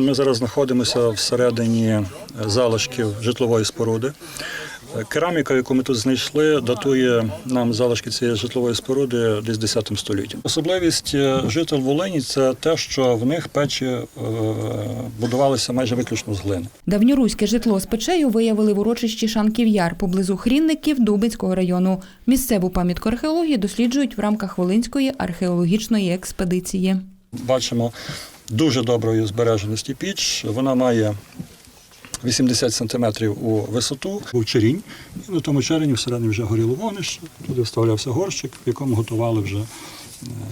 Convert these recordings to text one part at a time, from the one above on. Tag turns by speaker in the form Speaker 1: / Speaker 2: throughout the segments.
Speaker 1: Ми зараз знаходимося всередині залишків житлової споруди. Кераміка, яку ми тут знайшли, датує нам залишки цієї житлової споруди десь 10 століттям. Особливість е, житель Волині це те, що в них печі е, будувалися майже виключно з глини.
Speaker 2: Давньоруське житло з печею виявили в урочищі Шанків Яр поблизу Хрінників Дубинського району. Місцеву пам'ятку археології досліджують в рамках Волинської археологічної експедиції.
Speaker 1: Бачимо дуже доброї збереженості піч. Вона має 80 сантиметрів у висоту. Був черінь, і на тому черені всередині вже горіло вогнище. Туди вставлявся горщик, в якому готували вже е,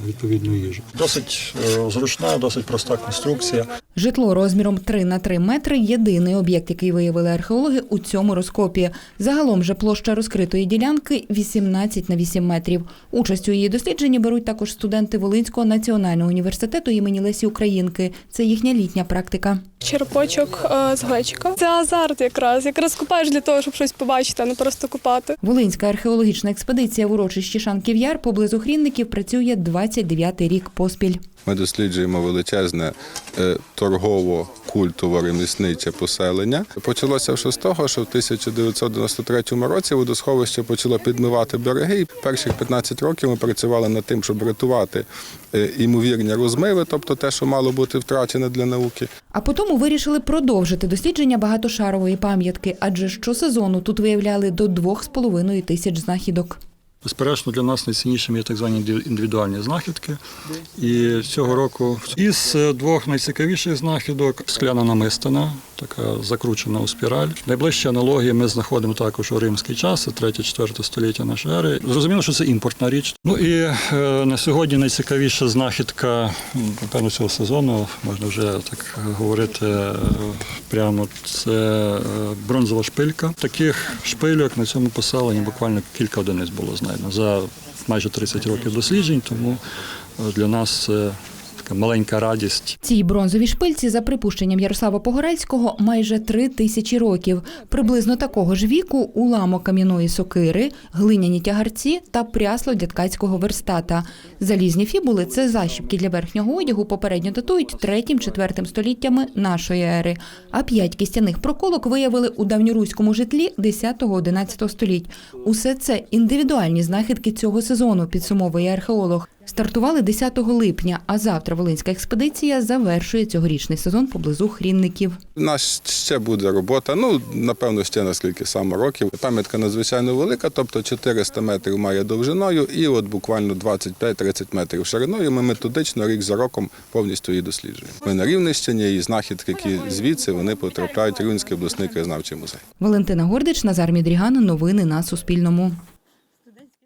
Speaker 1: відповідну їжу. Досить е, зручна, досить проста конструкція.
Speaker 2: Житло розміром 3 на 3 метри єдиний об'єкт, який виявили археологи у цьому розкопі. Загалом же площа розкритої ділянки 18 на 8 метрів. Участь у її дослідженні беруть також студенти Волинського національного університету імені Лесі Українки. Це їхня літня практика.
Speaker 3: Черпочок е, з глечика. Це азарт якраз. Якраз купаєш для того, щоб щось побачити, а не просто купати.
Speaker 2: Волинська археологічна експедиція в урочищі Шанків Яр поблизу Хрінників працює 29-й рік поспіль.
Speaker 4: Ми досліджуємо величезне е, торгово-культово-ремісниче поселення. Почалося все з того, що в 1993 році водосховище почало підмивати береги. І перших 15 років ми працювали над тим, щоб рятувати е, імовірні розмиви, тобто те, що мало бути втрачене для науки.
Speaker 2: А потім вирішили продовжити дослідження багатошарової пам'ятки, адже щосезону тут виявляли до 2,5 тисяч знахідок.
Speaker 1: Безперечно, для нас найціннішими є так звані індивідуальні знахідки. І цього року із е, двох найцікавіших знахідок скляна намистина, така закручена у спіраль. Найближча аналогія ми знаходимо також у римський час, це 3-4 століття нашої ери. Зрозуміло, що це імпортна річ. Ну і е, на сьогодні найцікавіша знахідка, напевно, цього сезону, можна вже так говорити е, прямо, це бронзова шпилька. Таких шпильок на цьому поселенні буквально кілька одиниць було знайдено за майже 30 років досліджень, тому е, для нас це маленька радість.
Speaker 2: Цій бронзовій шпильці, за припущенням Ярослава Погорельського, майже три тисячі років. Приблизно такого ж віку уламок кам'яної сокири, глиняні тягарці та прясло для ткацького верстата. Залізні фібули це защіпки для верхнього одягу, попередньо датують 3-4 століттями нашої ери. А п'ять кістяних проколок виявили у давньоруському житлі 10-11 століть. Усе це індивідуальні знахідки цього сезону, підсумовує археолог. Стартували 10 липня, а завтра Волинська експедиція завершує цьогорічний сезон поблизу Хрінників.
Speaker 4: У нас ще буде робота. Ну напевно, ще наскільки саме років. Пам'ятка надзвичайно велика, тобто 400 метрів має довжиною, і от буквально 25-30 метрів шириною. Ми методично рік за роком повністю її досліджуємо. Ми на Рівненщині і знахідки, які звідси вони потрапляють в Рівненський обласний краєзнавчий музей.
Speaker 2: Валентина Гордич, Назар Мідріган. Новини на Суспільному.